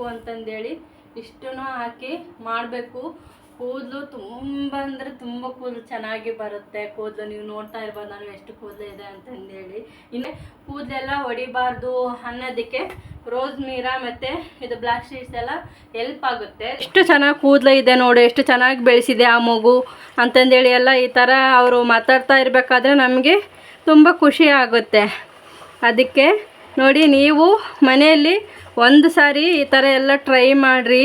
ಬೇಕು ಅಂತಂದೇಳಿ ಇಷ್ಟನ್ನು ಹಾಕಿ ಮಾಡಬೇಕು. ಕೂದಲು ತುಂಬ ಅಂದರೆ ತುಂಬ ಕೂದಲು ಚೆನ್ನಾಗಿ ಬರುತ್ತೆ. ಕೂದಲು ನೀವು ನೋಡ್ತಾ ಇರ್ಬೋದು ನಾನು ಎಷ್ಟು ಕೂದಲು ಇದೆ ಅಂತಂದೇಳಿ. ಇನ್ನು ಕೂದಲೆಲ್ಲ ಹೊಡಿಬಾರ್ದು ಅನ್ನೋದಕ್ಕೆ ರೋಸ್ ಮೀರಾ ಮತ್ತು ಇದು ಬ್ಲ್ಯಾಕ್ ಶೀಟ್ಸ್ ಎಲ್ಲ ಹೆಲ್ಪ್ ಆಗುತ್ತೆ. ಎಷ್ಟು ಚೆನ್ನಾಗಿ ಕೂದಲು ಇದೆ ನೋಡು, ಎಷ್ಟು ಚೆನ್ನಾಗಿ ಬೆಳೆಸಿದೆ ಆ ಮಗು ಅಂತಂದೇಳಿ ಎಲ್ಲ ಈ ಥರ ಅವರು ಮಾತಾಡ್ತಾ ಇರಬೇಕಾದ್ರೆ ನಮಗೆ ತುಂಬ ಖುಷಿ ಆಗುತ್ತೆ. ಅದಕ್ಕೆ ನೋಡಿ ನೀವು ಮನೆಯಲ್ಲಿ ಒಂದು ಸಾರಿ ಈ ಥರ ಎಲ್ಲ ಟ್ರೈ ಮಾಡಿರಿ.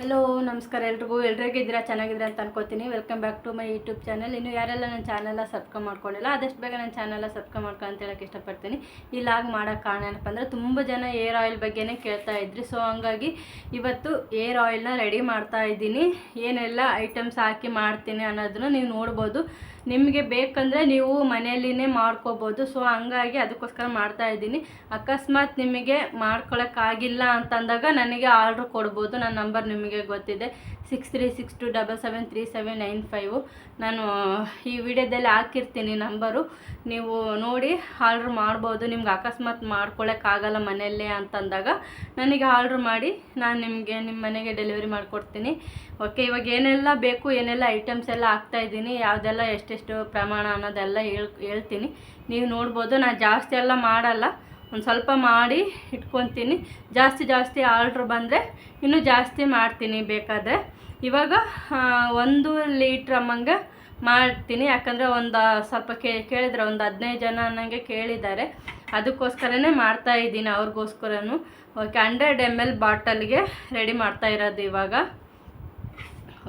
ಹಲೋ, ನಮಸ್ಕಾರ ಎಲ್ರಿಗೂ. ಎಲ್ರಿಗೂ ಇದ್ದೀರಾ? ಚೆನ್ನಾಗಿದ್ದೀರಾ ಅಂತ ಅನ್ಕೋತೀನಿ. Welcome back to my YouTube channel ಇನ್ನು ಯಾರೆಲ್ಲ ನನ್ನ ಚಾನಲ್ನ ಸಬ್ಸ್ಕ್ರೈಬ್ ಮಾಡ್ಕೊಂಡಿಲ್ಲ, ಆದಷ್ಟು ಬೇಗ ನನ್ನ ಚಾನಲ್ನ ಸಬ್ಸ್ಕ್ರೈಬ್ ಮಾಡ್ಕೊಂಡು ಅಂತ ಇಷ್ಟಪಡ್ತೀನಿ. ಈ ಲಾಗ್ ಮಾಡೋ ಕಾರಣ ಏನಪ್ಪ ಅಂದರೆ, ತುಂಬ ಜನ ಏರ್ ಆಯಿಲ್ ಬಗ್ಗೆನೇ ಕೇಳ್ತಾ ಇದ್ರಿ. ಸೊ ಹಂಗಾಗಿ ಇವತ್ತು ಏರ್ ಆಯಿಲ್ನ ರೆಡಿ ಮಾಡ್ತಾ ಇದ್ದೀನಿ. ಏನೆಲ್ಲ ಐಟಮ್ಸ್ ಹಾಕಿ ಮಾಡ್ತೀನಿ ಅನ್ನೋದನ್ನ ನೀವು ನೋಡ್ಬೋದು. ನಿಮಗೆ ಬೇಕಂದರೆ ನೀವು ಮನೆಯಲ್ಲಿನೇ ಮಾಡ್ಕೋಬೋದು. ಸೊ ಹಂಗಾಗಿ ಅದಕ್ಕೋಸ್ಕರ ಮಾಡ್ತಾ ಇದ್ದೀನಿ. ಅಕಸ್ಮಾತ್ ನಿಮಗೆ ಮಾಡ್ಕೊಳಕ್ಕಾಗಿಲ್ಲ ಅಂತಂದಾಗ ನನಗೆ ಆರ್ಡ್ರ್ ಕೊಡ್ಬೋದು. ನನ್ನ ನಂಬರ್ ನಿಮಗೆ ಗೊತ್ತಿದೆ. Six three six two double seven three seven nine five ನಾನು, ಈ ವಿಡಿಯೋದಲ್ಲಿ ಹಾಕಿರ್ತೀನಿ ನಂಬರು. ನೀವು ನೋಡಿ ಆರ್ಡ್ರ್ ಮಾಡ್ಬೋದು. ನಿಮ್ಗೆ ಅಕಸ್ಮಾತ್ ಮಾಡ್ಕೊಳ್ಳೋಕ್ಕಾಗಲ್ಲ ಮನೆಯಲ್ಲೇ ಅಂತಂದಾಗ ನನಗೆ ಆರ್ಡ್ರ್ ಮಾಡಿ, ನಾನು ನಿಮಗೆ ನಿಮ್ಮ ಮನೆಗೆ ಡೆಲಿವರಿ ಮಾಡಿಕೊಡ್ತೀನಿ. ಓಕೆ ಇವಾಗ ಏನೆಲ್ಲ ಬೇಕು, ಏನೆಲ್ಲ ಐಟಮ್ಸ್ ಎಲ್ಲ ಹಾಕ್ತಾ ಇದ್ದೀನಿ, ಯಾವುದೆಲ್ಲ ಎಷ್ಟೆಷ್ಟು ಪ್ರಮಾಣ ಅನ್ನೋದೆಲ್ಲ ಹೇಳ್, ಹೇಳ್ತೀನಿ. ನೀವು ನೋಡ್ಬೋದು. ನಾನು ಜಾಸ್ತಿ ಎಲ್ಲ ಮಾಡಲ್ಲ. ಒಂದು ಸ್ವಲ್ಪ ಮಾಡಿ ಇಟ್ಕೊತೀನಿ. ಜಾಸ್ತಿ ಜಾಸ್ತಿ ಆರ್ಡ್ರ್ ಬಂದರೆ ಇನ್ನೂ ಜಾಸ್ತಿ ಮಾಡ್ತೀನಿ ಬೇಕಾದರೆ. ಇವಾಗ ಒಂದು ಲೀಟ್ರ್ ಅಮ್ಮಂಗೆ ಮಾಡ್ತೀನಿ. ಯಾಕಂದರೆ ಒಂದು ಸ್ವಲ್ಪ ಕೇ, ಕೇಳಿದ್ರೆ ಒಂದು ಹದಿನೈದು ಜನ ನನಗೆ ಕೇಳಿದ್ದಾರೆ. ಅದಕ್ಕೋಸ್ಕರನೇ ಮಾಡ್ತಾ ಇದ್ದೀನಿ ಅವ್ರಿಗೋಸ್ಕರನು. ಓಕೆ ಹಂಡ್ರೆಡ್ ಎಂ ಎಲ್ ಬಾಟಲ್ಗೆ ರೆಡಿ ಮಾಡ್ತಾ ಇರೋದು ಇವಾಗ.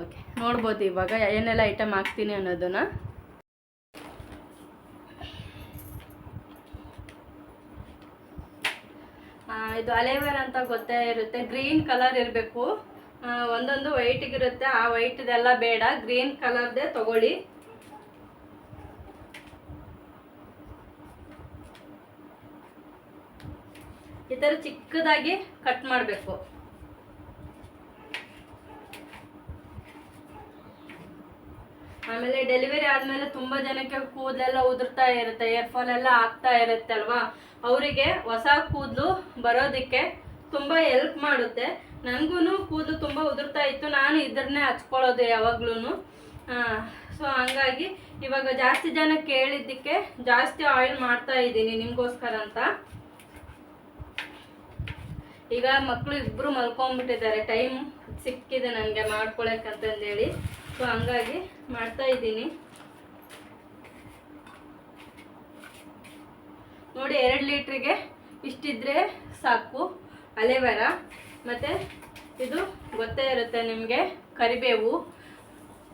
ಓಕೆ ನೋಡ್ಬೋದು ಇವಾಗ ಏನೆಲ್ಲ ಐಟಮ್ ಹಾಕ್ತೀನಿ ಅನ್ನೋದನ್ನು ಆ, ಇದು ಅಲೇವೇರ್ ಅಂತ ಗೊತ್ತೇ ಇರುತ್ತೆ. ಗ್ರೀನ್ ಕಲರ್ ಇರಬೇಕು. ಒಂದೊಂದು ವೈಟಿಗಿರುತ್ತೆ ಆ ವೈಟ್ದೆಲ್ಲ ಬೇಡ. ಗ್ರೀನ್ ಕಲರ್ದೇ ತಗೊಳ್ಳಿ. ಈ ಥರ ಚಿಕ್ಕದಾಗಿ ಕಟ್ ಮಾಡಬೇಕು. ಆಮೇಲೆ ಡೆಲಿವರಿ ಆದಮೇಲೆ ತುಂಬ ಜನಕ್ಕೆ ಕೂದಲೆಲ್ಲ ಉದುರ್ತಾ ಇರುತ್ತೆ ಇಯರ್ಫೋನ್ ಎಲ್ಲ ಆಗ್ತಾ ಇರುತ್ತೆ ಅಲ್ವಾ? ಅವರಿಗೆ ಹೊಸ ಕೂದಲು ಬರೋದಕ್ಕೆ ತುಂಬ ಹೆಲ್ಪ್ ಮಾಡುತ್ತೆ. ನನಗೂ ಕೂದಲು ತುಂಬ ಉದುರ್ತಾ ಇತ್ತು. ನಾನು ಇದ್ರನ್ನೇ ಹಚ್ಕೊಳ್ಳೋದು ಯಾವಾಗ್ಲೂ ಸೊ ಹಂಗಾಗಿ ಇವಾಗ ಜಾಸ್ತಿ ಜನ ಕೇಳಿದ್ದಕ್ಕೆ ಜಾಸ್ತಿ ಆಯಿಲ್ ಮಾಡ್ತಾ ಇದ್ದೀನಿ ನಿಮಗೋಸ್ಕರ ಅಂತ. ಈಗ ಮಕ್ಕಳು ಇಬ್ರು ಮಲ್ಕೊಂಡ್ಬಿಟ್ಟಿದ್ದಾರೆ. ಟೈಮ್ ಸಿಕ್ಕಿದೆ ನನಗೆ ಮಾಡ್ಕೊಳಕ್ಕಂತಂದೇಳಿ ಸೊ, ಹಂಗಾಗಿ ಮಾಡ್ತಾ ಇದ್ದೀನಿ. ನೋಡಿ, ಎರಡು ಲೀಟ್ರಿಗೆ ಇಷ್ಟಿದ್ರೆ ಸಾಕು. ಅಲೆವೆರ. ಮತ್ತು ಇದು ಗೊತ್ತೇ ಇರುತ್ತೆ ನಿಮಗೆ, ಕರಿಬೇವು.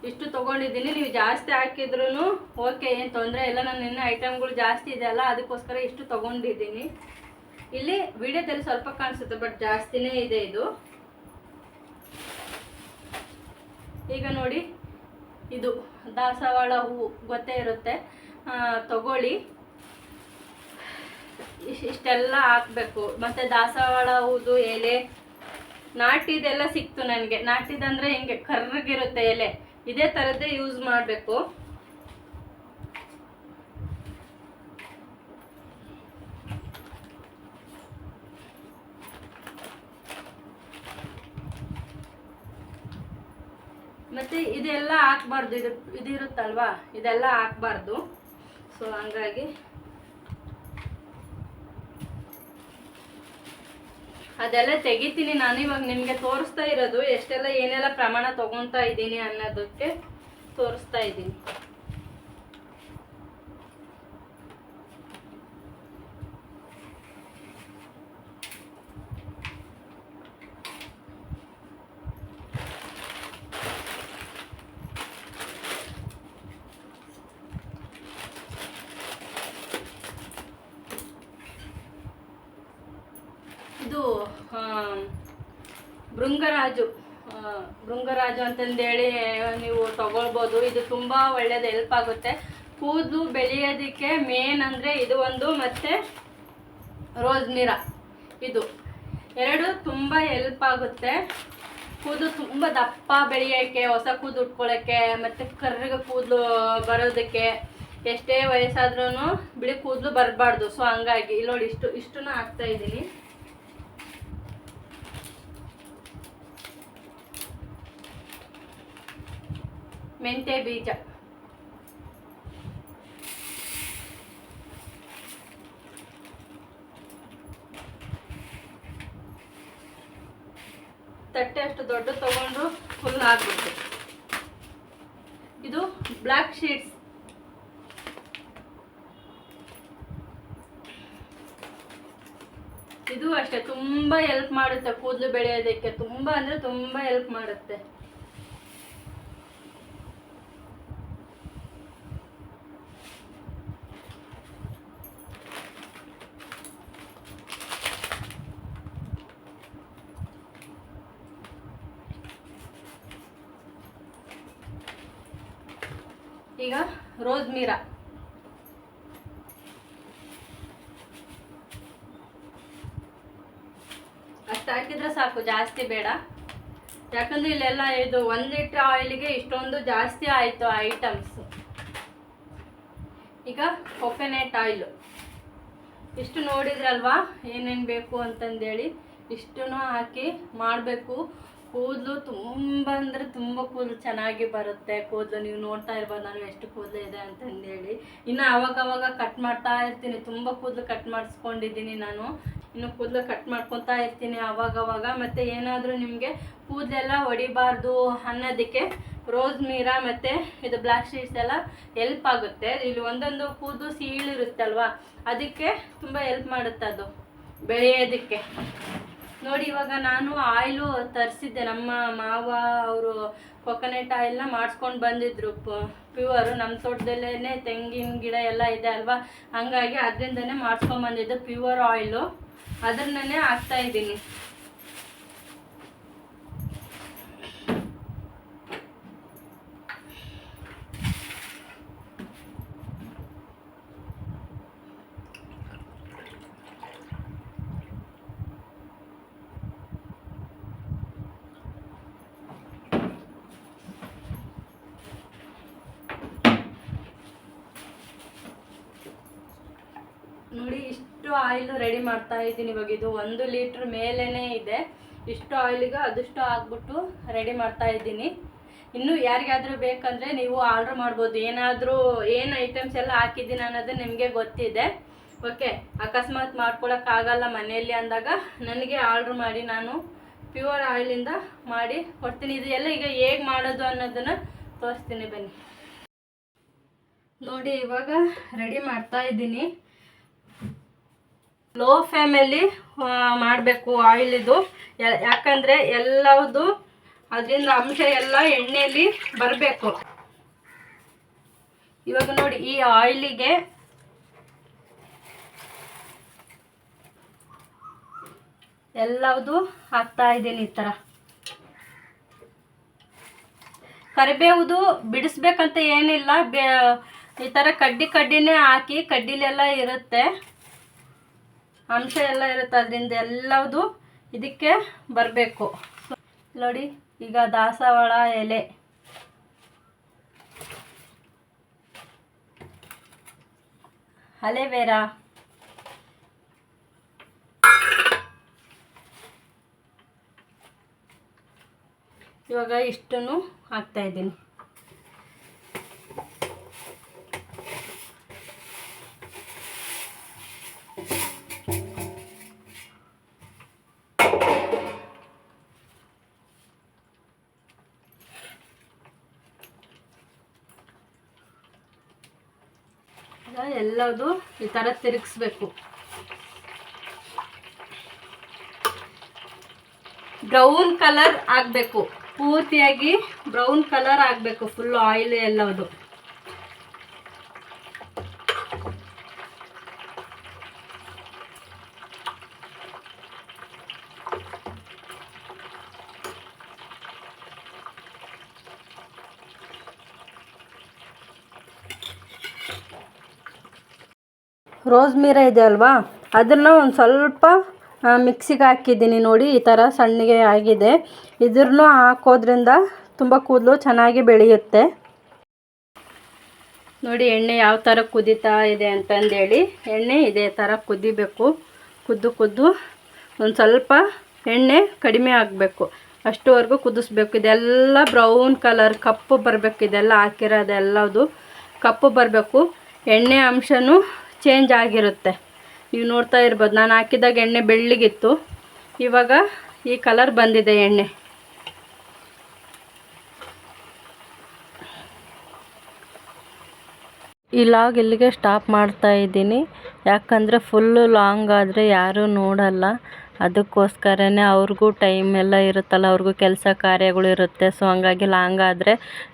ಇಷ್ಟು ತೊಗೊಂಡಿದ್ದೀನಿ. ನೀವು ಜಾಸ್ತಿ ಹಾಕಿದ್ರೂ ಓಕೆ, ಏನು ತೊಂದರೆ ಇಲ್ಲ. ನಾನು ಇನ್ನೂ ಐಟಮ್ಗಳು ಜಾಸ್ತಿ ಇದೆ ಅಲ್ಲ, ಅದಕ್ಕೋಸ್ಕರ ಇಷ್ಟು ತೊಗೊಂಡಿದ್ದೀನಿ. ಇಲ್ಲಿ ವಿಡಿಯೋದಲ್ಲಿ ಸ್ವಲ್ಪ ಕಾಣಿಸುತ್ತೆ, ಬಟ್ ಜಾಸ್ತಿನೇ ಇದೆ ಇದು. ಈಗ ನೋಡಿ ಇದು ದಾಸವಾಳ ಹೂವು ಗೊತ್ತೇ ಇರುತ್ತೆ. ತಗೊಳ್ಳಿ. ಇಷ್ಟೆಲ್ಲ ಹಾಕಬೇಕು. ಮತ್ತೆ ದಾಸವಾಳ ಹೂದು ಎಲೆ, ನಾಟಿದೆಲ್ಲ ಸಿಕ್ತು ನನಗೆ. ನಾಟಿದಂದರೆ ಹಿಂಗೆ ಕರ್ರಗಿರುತ್ತೆ ಎಲೆ. ಇದೇ ಥರದ್ದೇ ಯೂಸ್ ಮಾಡಬೇಕು. ಮತ್ತೆ ಇದೆಲ್ಲ ಹಾಕ್ಬಾರ್ದು, ಇದು ಇದಿರುತ್ತಲ್ವಾ? ಇದೆಲ್ಲ ಹಾಕ್ಬಾರ್ದು. ಸೊ ಹಂಗಾಗಿ ಅದೆಲ್ಲ ತೆಗಿತೀನಿ ನಾನು. ಇವಾಗ ನಿಮಗೆ ತೋರಿಸ್ತಾ ಇರೋದು, ಎಷ್ಟೆಲ್ಲ ಏನೆಲ್ಲ ಪ್ರಮಾಣ ತೊಗೊತಾ ಇದ್ದೀನಿ ಅನ್ನೋದಕ್ಕೆ ತೋರಿಸ್ತಾ ಇದ್ದೀನಿ. ಇದು ಬೃಂಗರಾಜು ಭೃಂಗರಾಜು. ಅಂತಂದೇಳಿ ನೀವು ತಗೊಳ್ಬೋದು. ಇದು ತುಂಬ ಒಳ್ಳೇದು ಹೆಲ್ಪ್ ಆಗುತ್ತೆ. ಕೂದಲು ಬೆಳೆಯೋದಕ್ಕೆ ಮೇನ್ ಅಂದರೆ ಇದು ಒಂದು ಮತ್ತು ರೋಸ್ ನೀರ ಇದು ಎರಡು ತುಂಬ ಹೆಲ್ಪ್ ಆಗುತ್ತೆ. ಕೂದಲು ತುಂಬ ದಪ್ಪ ಬೆಳೆಯೋಕ್ಕೆ ಹೊಸ ಕೂದಲು ಉಟ್ಕೊಳ್ಳೋಕ್ಕೆ ಮತ್ತು ಕರ್ರಿಗ ಕೂದಲು ಬರೋದಕ್ಕೆ ಎಷ್ಟೇ ವಯಸ್ಸಾದ್ರೂ ಬಿಳಿ ಕೂದಲು ಬರಬಾರ್ದು. ಸೊ ಹಂಗಾಗಿ ಇಲ್ಲಿ ನೋಡಿ ಇಷ್ಟು ಇಷ್ಟು ಹಾಕ್ತಾ ಇದ್ದೀನಿ. ಮೆಂತ್ಯ ಬೀಜ. ತಟ್ಟೆ ಅಷ್ಟು ದೊಡ್ಡ ತಗೊಂಡ್ರು ಫುಲ್ ಆಗ್ಬಿಟ್ಟು ಇದು ಬ್ಲ್ಯಾಕ್ ಶೀಟ್ಸ್ ಇದು ಅಷ್ಟೇ, ತುಂಬಾ ಹೆಲ್ಪ್ ಮಾಡುತ್ತೆ ಕೂದಲು ಬೆಳೆಯೋದಕ್ಕೆ, ತುಂಬಾ ಅಂದ್ರೆ ತುಂಬಾ ಹೆಲ್ಪ್ ಮಾಡುತ್ತೆ. ಈಗ ರೋಸ್ ಮೀರ. ಅಷ್ಟು ಹಾಕಿದ್ರೆ ಸಾಕು, ಜಾಸ್ತಿ ಬೇಡ. ಯಾಕಂದ್ರೆ ಇಲ್ಲೆಲ್ಲ ಇದು ಒಂದು ಲೀಟ್ರ್ ಆಯಿಲ್ಗೆ ಇಷ್ಟೊಂದು ಜಾಸ್ತಿ ಆಯಿತು ಐಟಮ್ಸ್ ಈಗ ಕೊಕೊನೆಟ್ ಆಯಿಲ್ ಇಷ್ಟು ನೋಡಿದ್ರಲ್ವಾ? ಏನೇನು ಬೇಕು ಅಂತಂದೇಳಿ, ಇಷ್ಟನ್ನು ಹಾಕಿ ಮಾಡಬೇಕು. ಕೂದಲು ತುಂಬ ಅಂದರೆ ತುಂಬ ಕೂದಲು ಚೆನ್ನಾಗಿ ಬರುತ್ತೆ. ಕೂದಲು ನೀವು ನೋಡ್ತಾ ಇರ್ಬೋದು ನಾನು ಎಷ್ಟು ಕೂದಲು ಇದೆ ಅಂತಂದೇಳಿ. ಇನ್ನು ಅವಾಗ ಅವಾಗ ಕಟ್ ಮಾಡ್ತಾ ಇರ್ತೀನಿ. ತುಂಬ ಕೂದಲು ಕಟ್ ಮಾಡಿಸ್ಕೊಂಡಿದ್ದೀನಿ ನಾನು. ಇನ್ನು ಕೂದಲು ಕಟ್ ಮಾಡ್ಕೊತಾ ಇರ್ತೀನಿ ಅವಾಗ ಅವಾಗ ಮತ್ತು ಏನಾದರೂ ನಿಮಗೆ ಕೂದಲೆಲ್ಲ ಹೊಡಿಬಾರ್ದು ಅನ್ನೋದಕ್ಕೆ ರೋಸ್ ಮೀರಾ ಮತ್ತು ಇದು ಬ್ಲ್ಯಾಕ್ ಶೀಟ್ಸ್ ಎಲ್ಲ ಎಲ್ಪ್ ಆಗುತ್ತೆ. ಇಲ್ಲಿ ಒಂದೊಂದು ಕೂದಲು ಸೀಳಿರುತ್ತಲ್ವ? ಅದಕ್ಕೆ ತುಂಬ ಎಲ್ಪ್ ಮಾಡುತ್ತೆ ಅದು ಬೆಳೆಯೋದಕ್ಕೆ. ನೋಡಿ, ಇವಾಗ ನಾನು ಆಯಿಲು ತರಿಸಿದ್ದೆ. ನಮ್ಮ ಮಾವ, ಅವರು ಕೊಕೊನೆಟ್ ಆಯಿಲ್ನ ಮಾಡಿಸ್ಕೊಂಡು ಬಂದಿದ್ರು. ಪ್ಯೂವರು ನಮ್ಮ ತೋಟದಲ್ಲೇ ತೆಂಗಿನ ಗಿಡ ಎಲ್ಲ ಇದೆ ಅಲ್ವಾ? ಹಂಗಾಗಿ ಅದರಿಂದನೇ ಮಾಡಿಸ್ಕೊಂಡು ಬಂದಿದ್ದು ಪ್ಯೂರ್ ಆಯಿಲು ಅದನ್ನೇ ಹಾಕ್ತಾ ಇದ್ದೀನಿ ನೋಡಿ ಇಷ್ಟು ಆಯಿಲ್ ರೆಡಿ ಮಾಡ್ತಾ ಇದ್ದೀನಿ. ಇವಾಗ ಇದು ಒಂದು ಲೀಟ್ರ್ ಮೇಲೇ ಇದೆ. ಇಷ್ಟು ಆಯಿಲಿಗೆ ಅದಷ್ಟು ಹಾಕ್ಬಿಟ್ಟು ರೆಡಿ ಮಾಡ್ತಾ ಇದ್ದೀನಿ. ಇನ್ನು ಯಾರಿಗಾದರೂ ಬೇಕಂದ್ರೆ ನೀವು ಆರ್ಡರ್ ಮಾಡ್ಬೋದು. ಏನಾದರೂ ಏನು ಐಟಮ್ಸ್ ಎಲ್ಲ ಹಾಕಿದ್ದೀನಿ ಅನ್ನೋದು ನಿಮಗೆ ಗೊತ್ತಿದೆ. ಓಕೆ, ಅಕಸ್ಮಾತ್ ಮಾಡ್ಕೊಳಕ್ಕಾಗಲ್ಲ ಮನೆಯಲ್ಲಿ ಅಂದಾಗ ನನಗೆ ಆರ್ಡ್ರ್ ಮಾಡಿ, ನಾನು ಪ್ಯೂರ್ ಆಯಿಲಿಂದ ಮಾಡಿ ಕೊಡ್ತೀನಿ. ಇದು ಎಲ್ಲ ಈಗ ಹೇಗೆ ಮಾಡೋದು ಅನ್ನೋದನ್ನು ತೋರಿಸ್ತೀನಿ ಬನ್ನಿ. ನೋಡಿ, ಇವಾಗ ರೆಡಿ ಮಾಡ್ತಾ ಇದ್ದೀನಿ. ಲೋ ಫ್ಲೇಮಲ್ಲಿ ಮಾಡಬೇಕು ಆಯಿಲ್ ಇದು. ಎಲ್ಲದು ಯಾಕಂದ್ರೆ ಎಲ್ಲವುದು ಅದರಿಂದ ಅಂಶ ಎಲ್ಲ ಎಣ್ಣೆಯಲ್ಲಿ ಬರಬೇಕು. ಇವಾಗ ನೋಡಿ ಈ ಆಯಿಲಿಗೆ ಎಲ್ಲವುದು ಹಾಕ್ತಾ ಇದ್ದೀನಿ ಈ ಥರ ಕರಿಬೇವುದು ಬಿಡಿಸ್ಬೇಕಂತ ಏನಿಲ್ಲ ಈ ಥರ ಕಡ್ಡಿ ಕಡ್ಡಿನೇ ಹಾಕಿ ಕಡ್ಡಿಲೆಲ್ಲ ಇರುತ್ತೆ. ಅಂಶ ಎಲ್ಲ ಇರುತ್ತೆ. ಅದರಿಂದ ಎಲ್ಲದು ಇದಕ್ಕೆ ಬರಬೇಕು. ನೋಡಿ, ಈಗ ದಾಸವಾಳ ಎಲೆ. ಅಲೆವೇರಾ. ಇವಾಗ ಇಷ್ಟನ್ನು ಹಾಕ್ತಾ ಇದ್ದೀನಿ. ಎಲ್ಲದು ಈ ಥರ ತಿರುಗಿಸ್ಬೇಕು. ಬ್ರೌನ್ ಕಲರ್ ಆಗಬೇಕು. ಪೂರ್ತಿಯಾಗಿ ಬ್ರೌನ್ ಕಲರ್ ಆಗಬೇಕು. ಫುಲ್ ಆಯಿಲ್ ಎಲ್ಲದು. ರೋಸ್ ಮೀರ ಇದೆ ಅಲ್ವಾ? ಅದನ್ನು ಒಂದು ಸ್ವಲ್ಪ ಮಿಕ್ಸಿಗೆ ಹಾಕಿದ್ದೀನಿ ನೋಡಿ, ಈ ಥರ ಸಣ್ಣಗೆ ಆಗಿದೆ. ಇದ್ರೂ ಹಾಕೋದ್ರಿಂದ ತುಂಬ ಕೂದಲು ಚೆನ್ನಾಗಿ ಬೆಳೆಯುತ್ತೆ. ನೋಡಿ, ಎಣ್ಣೆ ಯಾವ ಥರ ಕುದೀತಾ ಇದೆ ಅಂತಂದೇಳಿ, ಎಣ್ಣೆ ಇದೇ ಥರ ಕುದಿಬೇಕು. ಕುದ್ದು ಕುದ್ದು ಒಂದು ಸ್ವಲ್ಪ ಎಣ್ಣೆ ಕಡಿಮೆ ಆಗಬೇಕು. ಅಷ್ಟುವರೆಗೂ ಕುದಿಸ್ಬೇಕು. ಇದೆಲ್ಲ ಬ್ರೌನ್ ಕಲರ್, ಕಪ್ಪು ಬರಬೇಕು. ಇದೆಲ್ಲ ಹಾಕಿರೋದೆಲ್ಲದು ಕಪ್ಪು ಬರಬೇಕು. ಎಣ್ಣೆ ಅಂಶನೂ ಚೇಂಜ್ ಆಗಿರುತ್ತೆ. ನೀವು ನೋಡ್ತಾ ಇರ್ಬೋದು, ನಾನು ಹಾಕಿದಾಗ ಎಣ್ಣೆ ಬೆಳ್ಳಗಿತ್ತು. ಇವಾಗ ಈ ಕಲರ್ ಬಂದಿದೆ ಎಣ್ಣೆ. ಈ ಲಾಗ್ ಇಲ್ಲಿಗೆ ಸ್ಟಾಪ್ ಮಾಡ್ತಾ ಇದ್ದೀನಿ. ಯಾಕಂದರೆ ಫುಲ್ಲು ಲಾಂಗ್ ಆದರೆ ಯಾರೂ ನೋಡಲ್ಲ. ಅದಕ್ಕೋಸ್ಕರನೇ ಅವ್ರಿಗೂ ಟೈಮ್ ಎಲ್ಲ ಇರುತ್ತಲ್ಲ, ಅವ್ರಿಗೂ ಕೆಲಸ ಕಾರ್ಯಗಳು ಇರುತ್ತೆ. ಸೊ ಹಂಗಾಗಿ ಲಾಂಗ್ ಆದರೆ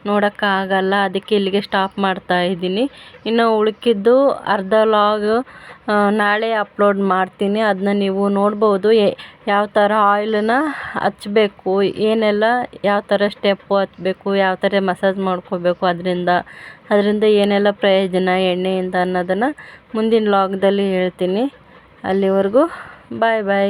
ನೋಡೋಕ್ಕಾಗಲ್ಲ ಅದಕ್ಕೆ ಇಲ್ಲಿಗೆ ಸ್ಟಾಪ್ ಮಾಡ್ತಾ ಇದ್ದೀನಿ. ಇನ್ನು ಉಳ್ಕಿದ್ದು ಅರ್ಧ ಲಾಗ್ ನಾಳೆ ಅಪ್ಲೋಡ್ ಮಾಡ್ತೀನಿ. ಅದನ್ನ ನೀವು ನೋಡ್ಬೋದು. ಯಾವ ಥರ ಆಯಿಲನ್ನ ಹಚ್ಚಬೇಕು ಏನೆಲ್ಲ, ಯಾವ ಥರ ಸ್ಟೆಪ್ಪು ಹಚ್ಚಬೇಕು ಯಾವ ಥರ ಮಸಾಜ್ ಮಾಡ್ಕೋಬೇಕು ಅದರಿಂದ ಅದರಿಂದ ಏನೆಲ್ಲ ಪ್ರಯೋಜನ ಎಣ್ಣೆಯಿಂದ ಅನ್ನೋದನ್ನು ಮುಂದಿನ ಲಾಗ್ದಲ್ಲಿ ಹೇಳ್ತೀನಿ. ಅಲ್ಲಿವರೆಗೂ বাই বাই